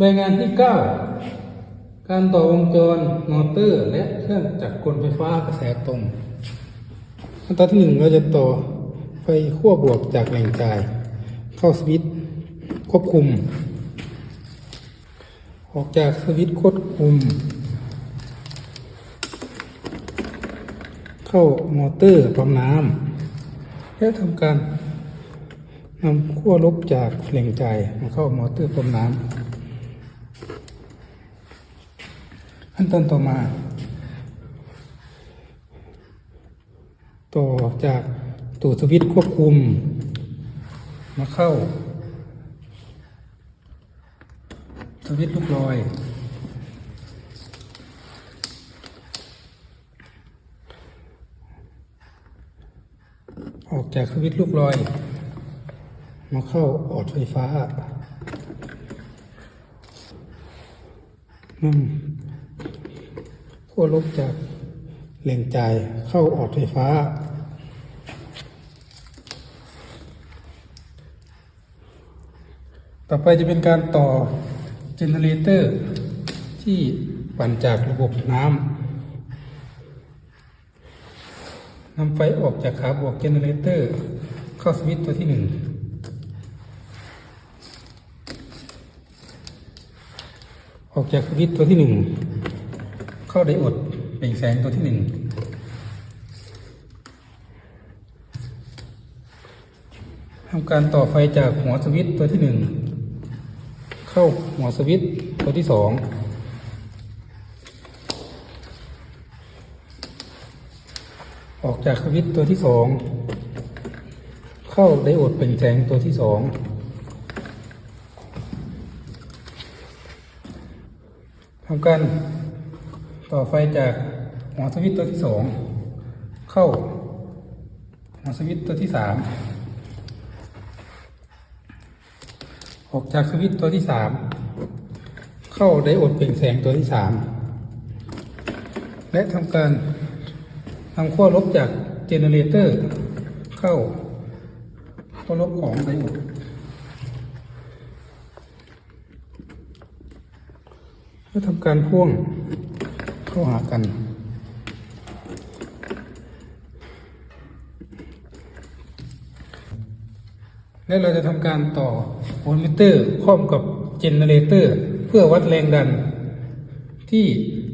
ใบงานที่ 9 การต่อวงจรมอเตอร์ และเครื่องจักรกลไฟฟ้ากระแสตรงขั้นตอนที่หนึ่งเราจะต่อไฟขั้วบวกจากแหล่งจ่าย เข้าสวิตช์ควบคุม ออกจากสวิตช์ควบคุม เข้ามอเตอร์ปั๊มน้ำและทำการนำขั้วลบจากแหล่งจ่ายมาเข้ามอเตอร์ปั๊มน้ำ ขั้นตอนต่อมา ต่อจากตัวสวิตช์ควบคุม มาเข้า สวิตช์ลูกลอย ออกจากสวิตช์ลูกลอย มาเข้าออดไฟฟ้านำ ขั้วลบจากแหล่งจ่ายเข้าออดไฟฟ้า ต่อไปจะเป็นการต่อเจเนเรเตอร์ที่ปั่นจากระบบน้ำนำไฟออกจากขาบวกเจเนเรเตอร์เข้าสวิตช์ตัวที่หนึ่งออกจากสวิตช์ตัวที่หนึ่ง เข้าไดโอดเปล่งแสงตัวที่หนึ่งทำการต่อไฟจากหัวสวิตตัวที่หนึ่งเข้าหัวสวิตตัวที่สองออกจากสวิตตัวที่สองเข้าไดโอดเปล่งแสงตัวที่สองทำการ ต่อไฟจากหัวสวิตช์ตัวที่สองเข้าหัวสวิตช์ตัวที่สามออกจากสวิตช์ตัวที่สามเข้าไดโอดเปล่งแสงตัวที่สามและทำการทำขั้วลบจากเจเนเรเตอร์เข้าขั้วลบของไดโอดเพื่อทำการพ่วง เข้าหากัน และเราจะทำการต่อโวลต์มิเตอร์ครอบกับเจเนเรเตอร์เพื่อวัดแรงดัน ที่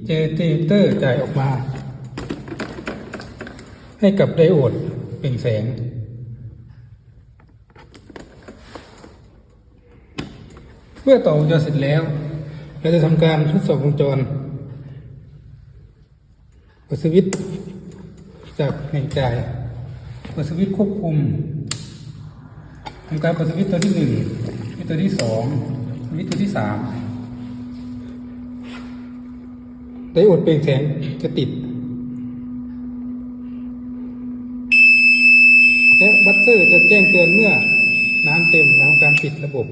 เจเนเรเตอร์จ่ายออกมา ให้กับไดโอดเปล่งแสงเมื่อต่อวงจรเสร็จแล้ว เราจะทำการทดสอบวงจร ปิดสวิตช์จากแหล่งจ่ายเปิดสวิตช์ควบคุมทำการเปิดสวิตช์ตัวที่หนึ่งสวิตช์ตัวที่สองสวิตช์ตัวที่สามไดโอดเปล่งแสงจะติดและบัตเซอร์จะแจ้งเตือนเมื่อน้ำเต็มแล้วทำการปิดระบบ